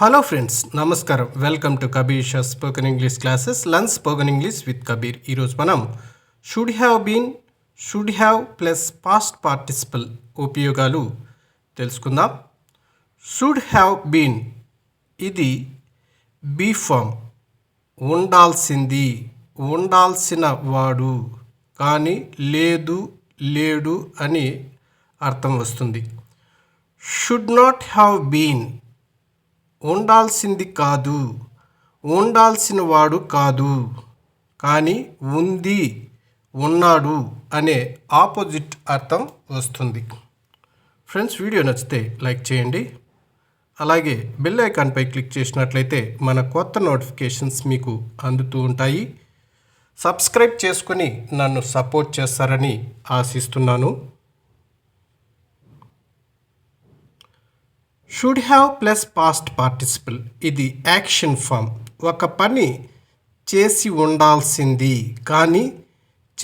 Hello friends నమస్కారం welcome to Kabir Shah spoken English classes learn spoken English with Kabir ఈరోజు మనం should have been should have plus past participle ఉపయోగాలు తెలుసుకుందాం. Should have been ఇది be form ఉండాల్సింది ఉండాల్సిన వాడు కానీ లేదు లేడు అని అర్థం వస్తుంది. షుడ్ నాట్ హ్యావ్ బీన్ ఉండాల్సింది కాదు ఉండాల్సిన వాడు కాదు కానీ ఉంది ఉన్నాడు అనే ఆపోజిట్ అర్థం వస్తుంది. ఫ్రెండ్స్ వీడియో నచ్చితే లైక్ చేయండి. అలాగే బెల్ ఐకాన్పై క్లిక్ చేసినట్లయితే మన కొత్త నోటిఫికేషన్స్ మీకు అందుతూ ఉంటాయి. సబ్స్క్రైబ్ చేసుకొని నన్ను సపోర్ట్ చేస్తారని ఆశిస్తున్నాను. Should have plus past participle ఇది యాక్షన్ ఫామ్ ఒక పని చేసి ఉండాల్సింది కానీ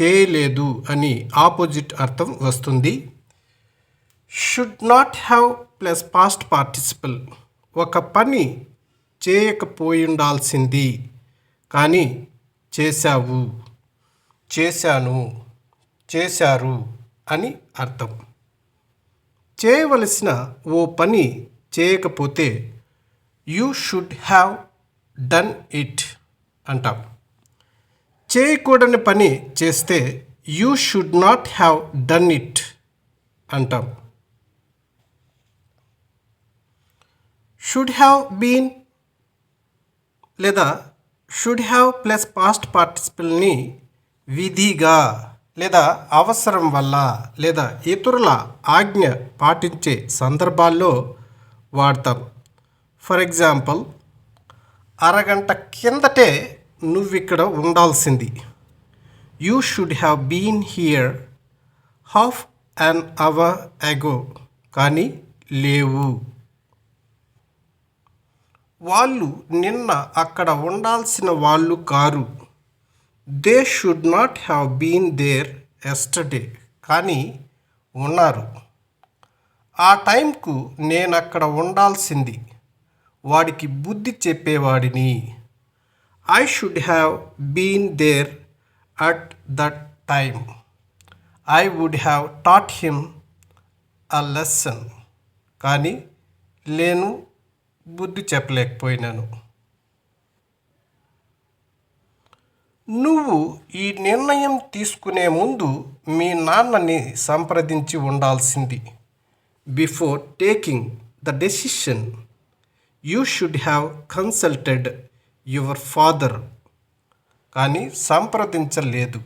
చేయలేదు అని ఆపోజిట్ అర్థం వస్తుంది. Should not have plus past participle ఒక పని చేయకపోయి ఉండాల్సింది కానీ చేశావు. చేశాను. చేశారు అని అర్థం. చేయవలసిన ఓ పని చేయకపోతే you should have done it అంటాం. చేయకూడని పని చేస్తే you should not have done it అంటాం. షుడ్ హ్యావ్ బీన్ లేదా షుడ్ హ్యావ్ ప్లస్ పాస్ట్ పార్టిసిపల్ని విధిగా లేదా అవసరం వల్ల లేదా ఇతరుల ఆజ్ఞ పాటించే సందర్భాల్లో వాడతాం ఫర్ ఎగ్జాంపుల్ అరగంట కిందటే నువ్వు ఇక్కడ ఉండాల్సింది. You should have been here half an hour ago కానీ లేవు. వాళ్ళు నిన్న అక్కడ ఉండాల్సిన వాళ్ళు car. They should not have been there yesterday కానీ ఉన్నారు. ఆ టైంకు నేను అక్కడ ఉండాల్సింది. వాడికి బుద్ధి చెప్పేవాడిని. I should have been there at that time I would have taught him a lesson కానీ నేను బుద్ధి చెప్పలేకపోయినాను. నువ్వు ఈ నిర్ణయం తీసుకునే ముందు మీ నాన్నని సంప్రదించి ఉండాల్సింది. Before taking the decision you should have consulted your father కానీ సంప్రదించలేదు.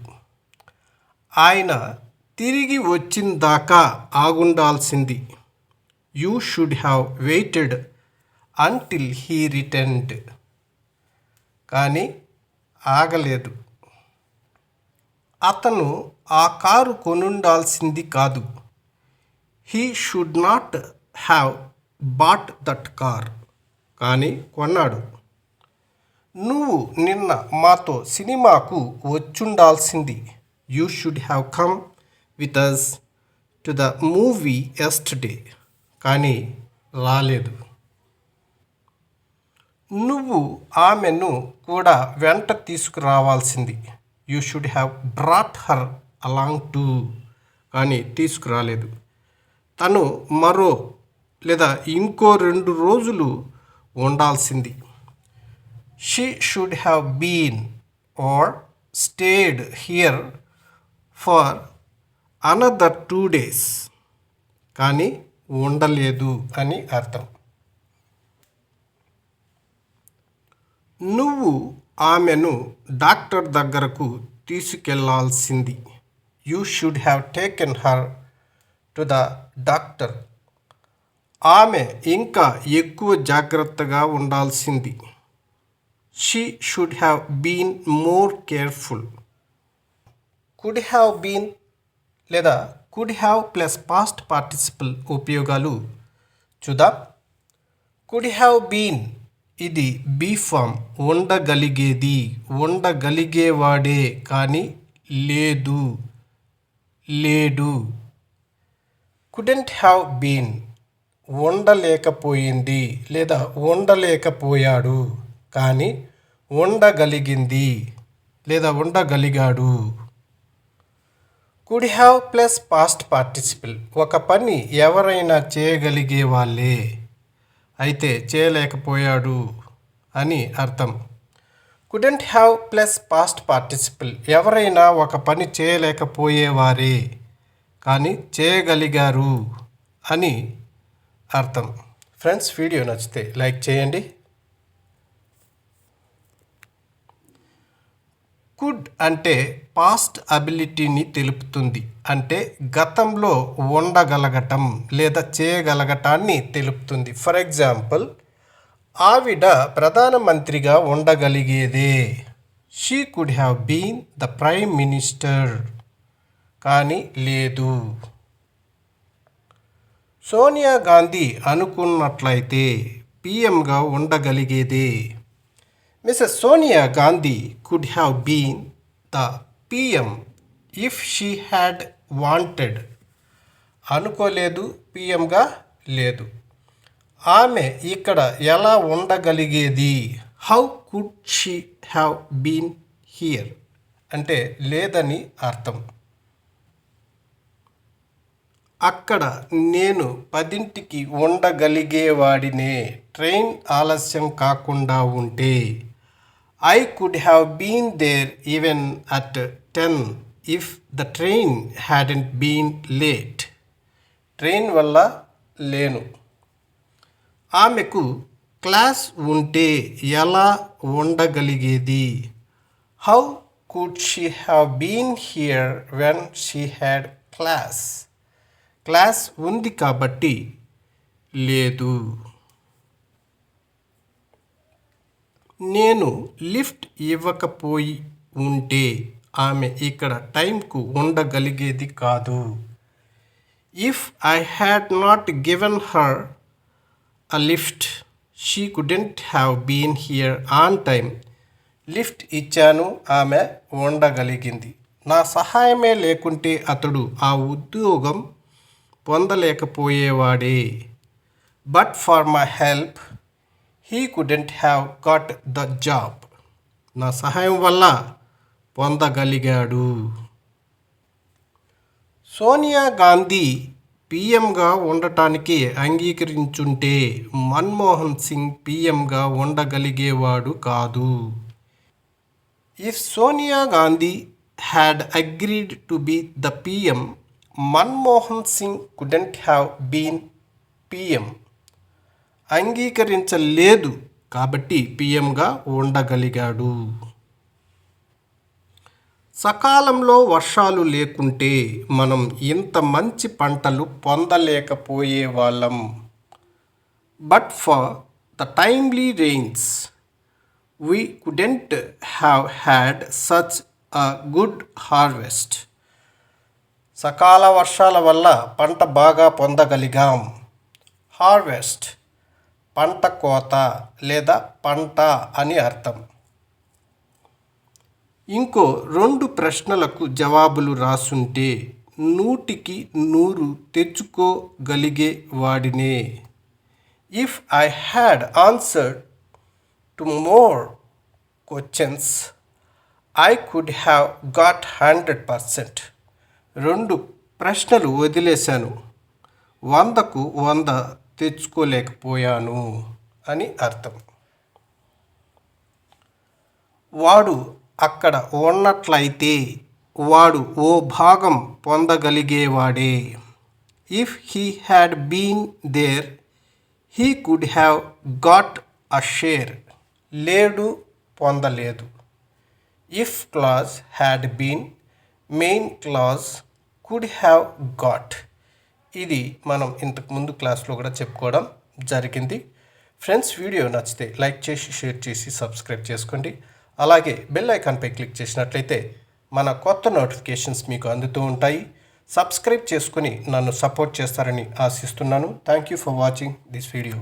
ఆయన తిరిగి వచ్చిందాకా ఆగుండాల్సింది. You should have waited until he returned కానీ ఆగలేదు. అతను ఆ కారు కొనుండాల్సింది కాదు. He should not have bought that car కానీ కొన్నాడు. నువ్వు నిన్న మాతో సినిమాకు వచ్చుండాల్సింది you should have come with us to the movie yesterday కానీ రాలేదు. నువ్వు ఆమెను కూడా వెంట తీసుకురావాల్సింది. You should have brought her along too కానీ తీసుకురాలేదు. తను మరో లేదా ఇంకో రెండు రోజులు ఉండాల్సింది. She should have been or stayed here for another two days కానీ ఉండలేదు అని అర్థం. నువ్వు ఆమెను డాక్టర్ దగ్గరకు తీసుకెళ్ళాల్సింది. You should have taken her to the doctor ఆమె ఇంకా ఎక్కువ జాగ్రత్తగా ఉండాల్సింది. She should have been more careful could have been లేదా could have plus past participle ఉపయోగాలు చూద్దాం. కుడ్ హ్యావ్ బీన్ ఇది బీ ఫామ్ ఉండగలిగేది ఉండగలిగేవాడే కానీ లేదు లేడు. కుడెంట్ హ్యావ్ బీన్ ఉండలేకపోయింది లేదా ఉండలేకపోయాడు కానీ ఉండగలిగింది లేదా ఉండగలిగాడు could have plus past participle ఒక పని ఎవరైనా చేయగలిగే వాళ్ళే. అయితే చేయలేకపోయాడు అని అర్థం. Couldn't have plus past participle ఎవరైనా ఒక పని చేయలేకపోయేవారే. కానీ చేయగలిగారు అని అర్థం. ఫ్రెండ్స్ వీడియో నచ్చితే లైక్ చేయండి. కుడ్ అంటే పాస్ట్ అబిలిటీని తెలుపుతుంది. అంటే గతంలో ఉండగలగటం లేదా చేయగలగటాన్ని తెలుపుతుంది. ఫర్ ఎగ్జాంపుల్ ఆవిడ ప్రధానమంత్రిగా ఉండగలిగేదే. She could have been the prime minister. కానీ లేదు. సోనియా గాంధీ అనుకున్నట్లయితే పిఎంగా ఉండగలిగేదే. Mrs Sonia Gandhi could have been the PM if she had wanted అనుకోలేదు పిఎంగా లేదు. ఆమె ఇక్కడ ఎలా ఉండగలిగేది? How could she have been here అంటే లేదని అర్థం. అక్కడ నేను పదింటికి ఉండగలిగేవాడినే. ట్రైన్ ఆలస్యం కాకుండా ఉంటే. I could have been there even at ten if the train hadn't been late. Train వల్ల లేను. ఆమెకు క్లాస్ ఉంటే ఎలా ఉండగలిగేది? How could she have been here when she had class? Class ఉంది కాబట్టి లేదు. నేను లిఫ్ట్ ఇవ్వకపోయి ఉంటే ఆమె ఇక్కడ టైంకు ఉండగలిగేది కాదు. If I had not given her a lift she couldn't have been here on time lift ఇచ్చాను ఆమె ఉండగలిగింది. నా సహాయమే లేకుంటే అతడు ఆ ఉద్యోగం పొందలేకపోయేవాడే. But for my help he couldn't have got the job నా సహాయం వల్ల పొందగలిగాడు. సోనియా గాంధీ పిఎంగా ఉండటానికి అంగీకరించుంటే మన్మోహన్ సింగ్ పిఎంగా ఉండగలిగేవాడు కాదు. If Sonia Gandhi had agreed to be the PM Manmohan Singh couldn't have been PM అంగీకరించలేదు కాబట్టి పిఎంగా ఉండగలిగాడు. సకాలంలో వర్షాలు లేకుంటే మనం ఇంత మంచి పంటలు పొందలేకపోయే వాళ్ళం but for the timely rains we couldn't have had such a good harvest సకాల వర్షాల వల్ల పంట బాగా పొందగలిగాం. హార్వెస్ట్ పంట కోత లేదా పంట అని అర్థం. ఇంకో రెండు ప్రశ్నలకు జవాబులు రాసుంటే నూటికి నూరు తెచ్చుకోగలిగే వాడినే. If I had answer two more questions I could have got hundred percent రెండు ప్రశ్నలు వదిలేశాను. వందకు వంద తెచ్చుకోలేకపోయాను అని అర్థం. వాడు అక్కడ ఉన్నట్లయితే వాడు ఓ భాగం పొందగలిగేవాడే. If he had been there he could have got a share లేడు పొందలేదు. If clause had been main clause could have got ఇది మనం ఇంతకు ముందు క్లాస్లో కూడా చెప్పుకోవడం జరిగింది. ఫ్రెండ్స్ వీడియో నచ్చితే లైక్ చేసి షేర్ చేసి సబ్స్క్రైబ్ చేసుకోండి. అలాగే బెల్ ఐకాన్పై క్లిక్ చేసినట్లయితే మన కొత్త నోటిఫికేషన్స్ మీకు అందుతూ ఉంటాయి. సబ్స్క్రైబ్ చేసుకుని నన్ను సపోర్ట్ చేస్తారని ఆశిస్తున్నాను. Thank you for watching this video